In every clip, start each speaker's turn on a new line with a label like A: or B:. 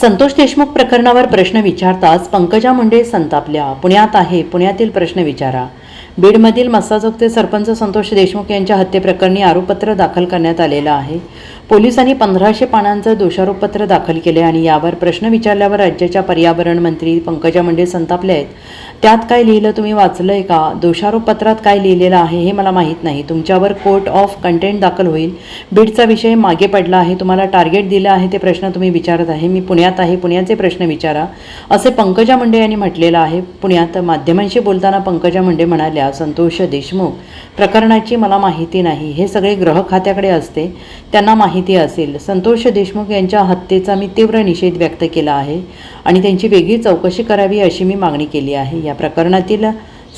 A: संतोष देशमुख प्रकरणावर प्रश्न विचारताच पंकजा मुंडे संतापल्या. पुण्यात आहे. पुण्यातील प्रश्न विचारा. बीडमधील मस्साजोगते सरपंच संतोष देशमुख यांच्या हत्येप्रकरणी आरोपपत्र दाखल करण्यात आलेलं आहे. पोलिसांनी पंधराशे पानांचं दोषारोपपत्र दाखल केले आणि यावर प्रश्न विचारल्यावर राज्याच्या पर्यावरण मंत्री पंकजा मुंडे संतापले आहेत. त्यात काय लिहिलं तुम्ही वाचलंय का? दोषारोपपत्रात काय लिहिलेलं आहे हे मला माहीत नाही. तुमच्यावर कोर्ट ऑफ कंटेंट दाखल होईल. बीडचा विषय मागे पडला आहे. तुम्हाला टार्गेट दिलं आहे ते प्रश्न तुम्ही विचारत आहे. मी पुण्यात आहे. पुण्याचे प्रश्न विचारा. असे पंकजा मुंडे यांनी म्हटलेलं आहे. पुण्यात माध्यमांशी बोलताना पंकजा मुंडे म्हणाल्या संतोष देशमुख प्रकरणाची मला माहिती नाही. हे सगळे ग्रह खात्याकडे असते. त्यांना माहिती असेल. संतोष देशमुख यांच्या हत्येचा मी तीव्र निषेध व्यक्त केला आहे आणि त्यांची वेगळी चौकशी करावी अशी मी मागणी केली आहे. या प्रकरणातील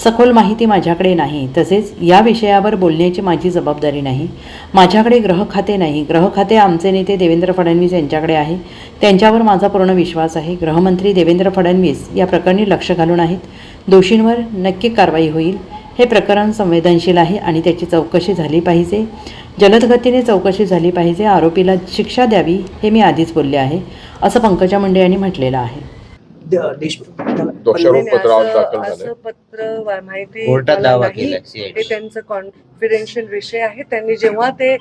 A: सखोल माहिती माझ्याकडे नाही. तसेच या विषयावर बोलण्याची माझी जबाबदारी नाही. माझ्याकडे ग्रह खाते नाही. ग्रह खाते आमचे नेते देवेंद्र फडणवीस यांच्याकडे आहे. त्यांच्यावर माझा पूर्ण विश्वास आहे. गृहमंत्री देवेंद्र फडणवीस या प्रकरणी लक्ष घालून आहेत. दोषींवर नक्की कारवाई होईल. हे प्रकरण संवेदनशील आहे आणि त्याची चौकशी झाली पाहिजे. जलद गतीने चौकशी झाली पाहिजे. आरोपीला शिक्षा द्यावी हे मी आधीच बोलले आहे. असं पंकजा मुंडे यांनी म्हटलेलं आहे.
B: दोषारोप पत्रावर
C: असं पत्र माहिती
D: कोर्टात
C: मला
D: दावा
C: नाही.
D: केलाय
C: हे
D: CID.
C: त्यांचं कॉन्फिडेन्शियल विषय आहे. त्यांनी जेव्हा ते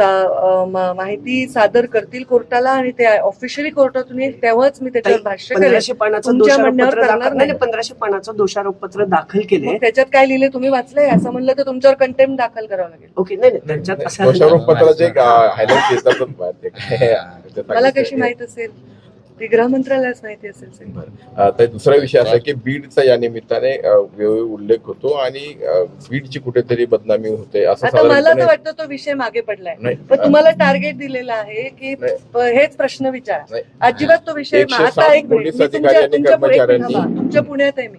C: माहिती सादर करतील कोर्टाला आणि ते ऑफिशियली कोर्टातून येईल तेव्हाच मी त्याच्यावर भाष्य
E: पंधराशे पानाचं दोषारोपपत्र
C: करणार
E: दाखल
C: नाही.
E: नाही पंधराशे पानाचं दोषारोपपत्र दाखल केले.
C: त्याच्यात काय लिहिले तुम्ही वाचलंय? असं म्हणलं तर तुमच्यावर कंटेम्प दाखल करावं लागेल.
E: ओके नाही नाही त्यांच्यात असं
C: मला. कशी माहीत असेल? ती गृहमंत्रालयाच माहिती असेल.
B: आता दुसरा विषय असा की बीडचा या निमित्ताने वेळोवेळी उल्लेख होतो आणि बीडची कुठेतरी बदनामी होते असं
C: आता मला तर
B: साधारणपणे-
C: वाटतं तो विषय मागे पडलाय
B: नाही,
C: पण तुम्हाला टार्गेट दिलेलं आहे की
B: नाही.
C: प- हेच प्रश्न विचारा
B: नाही.
C: अजिबात तो विषय
B: एकशे
C: आता
B: सात
C: एक मिनिट
B: पोलीस
C: मी
B: अधिकारी
C: तुमच्या तुमच्या पुढे-
B: कर्मचाऱ्यांनी-
C: थांबा. तुमच्या पुण्यात आहे मी.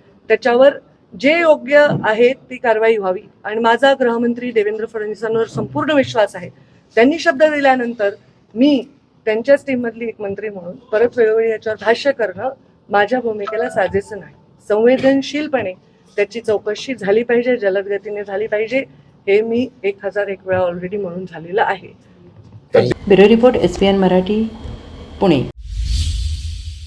C: त्याच्यावर जे योग्य आहे ती कारवाई व्हावी. आणि माझा गृहमंत्री देवेंद्र फडणवीसांवर संपूर्ण विश्वास आहे. त्यांनी शब्द दिल्यानंतर मी त्यांच्याच टीममधली एक मंत्री म्हणून परत वेळोवेळी याच्यावर भाष्य करणं माझ्या भूमिकेला साजेसं नाही. संवेदनशीलपणे त्याची चौकशी झाली पाहिजे जलद गतीने झाली पाहिजे हे मी एक हजार एक वेळा ऑलरेडी म्हणून झालेलं आहे.
A: Bureau report S P N Marathi Pune.